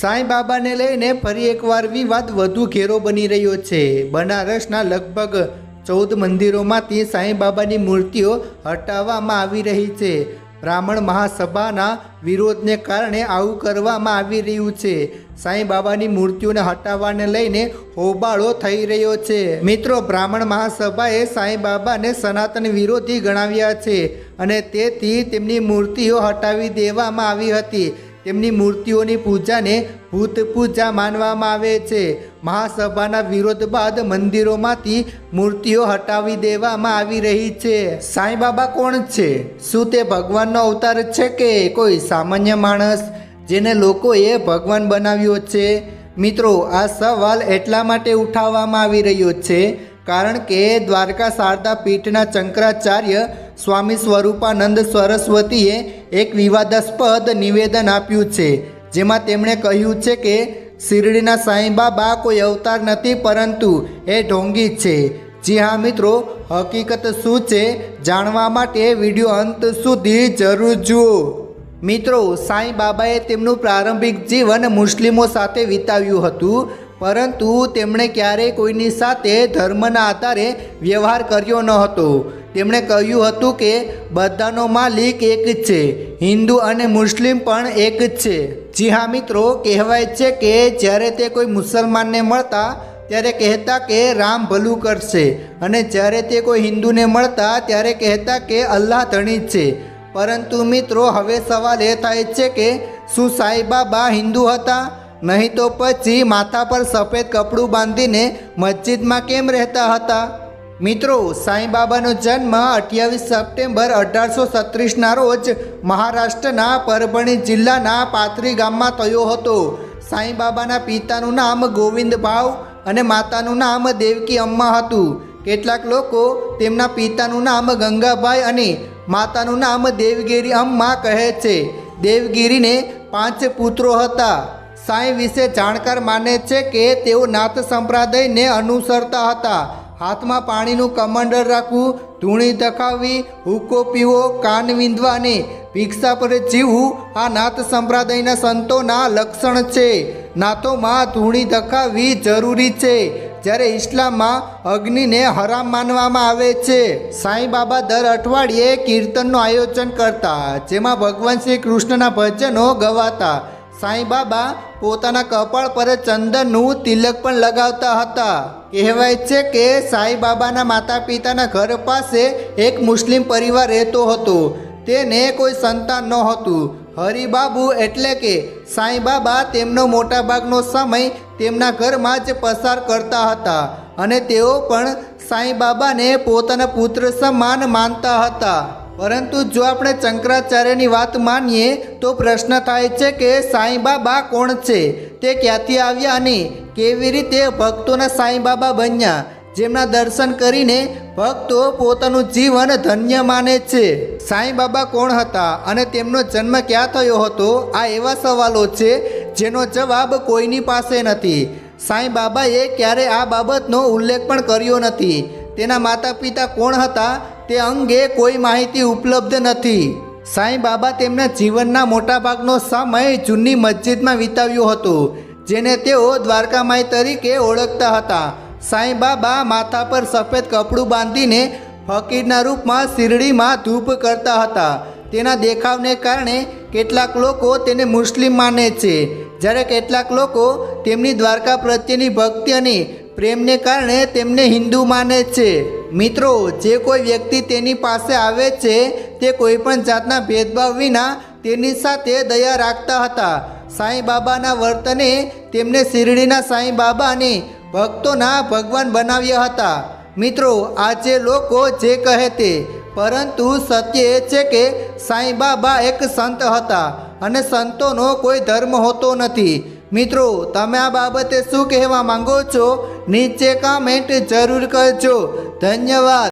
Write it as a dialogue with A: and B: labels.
A: સાંઈ બાબાને લઈને ફરી એકવાર વિવાદ વધુ ઘેરો બની રહ્યો છે. બનારસના લગભગ ચૌદ મંદિરોમાંથી સાંઈ બાબાની મૂર્તિઓ હટાવવામાં આવી રહી છે. બ્રાહ્મણ મહાસભાના વિરોધને કારણે આવું કરવામાં આવી રહ્યું છે. સાંઈ બાબાની મૂર્તિઓને હટાવવાને લઈને હોબાળો થઈ રહ્યો છે. મિત્રો, બ્રાહ્મણ મહાસભાએ સાંઈ બાબાને સનાતન વિરોધી ગણાવ્યા છે અને તેથી તેમની મૂર્તિઓ હટાવી દેવામાં આવી હતી. તેમની મૂર્તિઓની પૂજાને ભૂત પૂજા માનવામાં આવે છે. મહાસભાના વિરોધ બાદ મંદિરોમાંથી મૂર્તિઓ હટાવી દેવામાં આવી રહી છે. સાંઈ બાબા કોણ છે? શું તે ભગવાનનો અવતાર છે કે કોઈ સામાન્ય માણસ જેને લોકોએ ભગવાન બનાવ્યો છે? મિત્રો, આ સવાલ એટલા માટે ઉઠાવવામાં આવી રહ્યો છે કારણ કે દ્વારકા શારદા પીઠના શંકરાચાર્ય સ્વામી સ્વરૂપાનંદ સરસ્વતીએ એક વિવાદાસ્પદ નિવેદન આપ્યું છે, જેમાં તેમણે કહ્યું છે કે, શિરડીના સાંઈ બાબા કોઈ અવતાર નથી, પરંતુ એ ઢોંગી છે. જી હા મિત્રો, હકીકત શું છે? જાણવા માટે વીડિયો અંત સુધી જરૂર જુઓ. મિત્રો સાંઈ બાબાએ તેમનું પ્રારંભિક જીવન મુસ્લિમો સાથે વિતાવ્યું હતું, પરંતુ તેમણે ક્યારેય કોઈની સાથે ધર્મના આધારે વ્યવહાર કર્યો ન હતો. તેમણે કહ્યું હતું કે બધાનો માલિક એક જ છે, હિન્દુ અને મુસ્લિમ પણ એક જ છે. જી હા મિત્રો, કહેવાય છે કે જ્યારે તે કોઈ મુસલમાનને મળતા, ત્યારે કહેતા કે રામ ભલું કરશે અને જ્યારે તે કોઈ હિન્દુને મળતા, ત્યારે કહેતા કે અલ્લાહ ધણી છે. પરંતુ મિત્રો, હવે સવાલ એ થાય છે કે શું સાંઈબાબા હિન્દુ હતા? નહીં તો પછી માથા પર સફેદ કપડું બાંધીને મસ્જિદમાં કેમ રહેતા હતા? મિત્રો, સાંઈબાબાનો જન્મ અઠ્યાવીસ સપ્ટેમ્બર અઢારસો સત્રીસના રોજ મહારાષ્ટ્રના પરભણી જિલ્લાના પાથરી ગામમાં થયો હતો. સાંઈબાબાના પિતાનું નામ ગોવિંદ ભાવ અને માતાનું નામ દેવકી અમ્મા હતું. કેટલાક લોકો તેમના પિતાનું નામ ગંગાભાઈ અને માતાનું નામ દેવગીરી અમ્મા કહે છે. દેવગીરીને પાંચ પુત્રો હતા. સાંઈ વિશે જાણકાર માને છે કે તેઓ નાથ સંપ્રદાયને અનુસરતા હતા. હાથમાં પાણીનું કમંડળ રાખવું, ધૂણી દખાવવી, હુક્કો પીવો, કાન વિંધવા અને ભિક્ષા પર જીવવું, આ નાથ સંપ્રદાયના સંતોના લક્ષણ છે. નાથોમાં ધૂણી દખાવવી જરૂરી છે. જ્યારે ઇસ્લામમાં અગ્નિને હરામ માનવામાં આવે છે. સાંઈ બાબા દર અઠવાડિયે કીર્તનનું આયોજન કરતા, જેમાં ભગવાન શ્રી કૃષ્ણના ભજનો ગવાતા. સાંઈ બાબા પોતાના કપાળ પર ચંદનનું તિલક પણ લગાવતા હતા. કહેવાય છે કે સાંઈ બાબાના માતા પિતાના ઘર પાસે એક મુસ્લિમ પરિવાર રહેતો હતો. તેને કોઈ સંતાન નહોતું. હરિબાબુ એટલે કે સાંઈ બાબા તેમનો મોટાભાગનો સમય તેમના ઘરમાં જ પસાર કરતા હતા અને તેઓ પણ સાંઈ બાબાને પોતાના પુત્ર સમાન માનતા હતા. પરંતુ જો આપણે શંકરાચાર્યની વાત માનીએ, તો પ્રશ્ન થાય છે કે સાંઈ બાબા કોણ છે? તે ક્યાંથી આવ્યા અને કેવી રીતે ભક્તોના સાંઈ બાબા બન્યા? જેમના દર્શન કરીને ભક્તો પોતાનું જીવન ધન્ય માને છે. સાંઈ બાબા કોણ હતા અને તેમનો જન્મ ક્યાં થયો હતો? આ એવા સવાલો છે જેનો જવાબ કોઈની પાસે નથી. સાંઈ બાબાએ ક્યારે આ બાબતનો ઉલ્લેખ પણ કર્યો નથી. તેના માતા પિતા કોણ હતા? તે અંગે કોઈ માહિતી ઉપલબ્ધ નથી. સાંઈ બાબા તેમના જીવનના મોટાભાગનો સમય જૂની મસ્જિદમાં વિતાવ્યો હતો, જેને તેઓ દ્વારકામાઈ તરીકે ઓળખતા હતા. સાંઈ બાબા માથા પર સફેદ કપડું બાંધીને ફકીરના રૂપમાં શિરડીમાં ધૂપ કરતા હતા. તેના દેખાવને કારણે કેટલાક લોકો તેને મુસ્લિમ માને છે. જ્યારે કેટલાક લોકો તેમની દ્વારકા પ્રત્યેની ભક્તિ અને પ્રેમને કારણે તેમને હિન્દુ માને છે. મિત્રો, જે કોઈ વ્યક્તિ તેની પાસે આવે છે, તે કોઈ પણ જાતના ભેદભાવ વિના તેની સાથે દયા રાખતા હતા. સાંઈ બાબાના વર્તને તેમને શિરડીના સાંઈ બાબાને ભક્તોના ભગવાન બનાવ્યા હતા. મિત્રો, આજે લોકો જે કહે તે, પરંતુ સત્ય એ છે કે સાંઈ બાબા એક સંત હતા. અને સંતોનો કોઈ ધર્મ હોતો નથી. મિત્રો, તમે આ બાબતે શું કહેવા માંગો છો? નીચે કામેન્ટ જરૂર કરજો. ધન્યવાદ.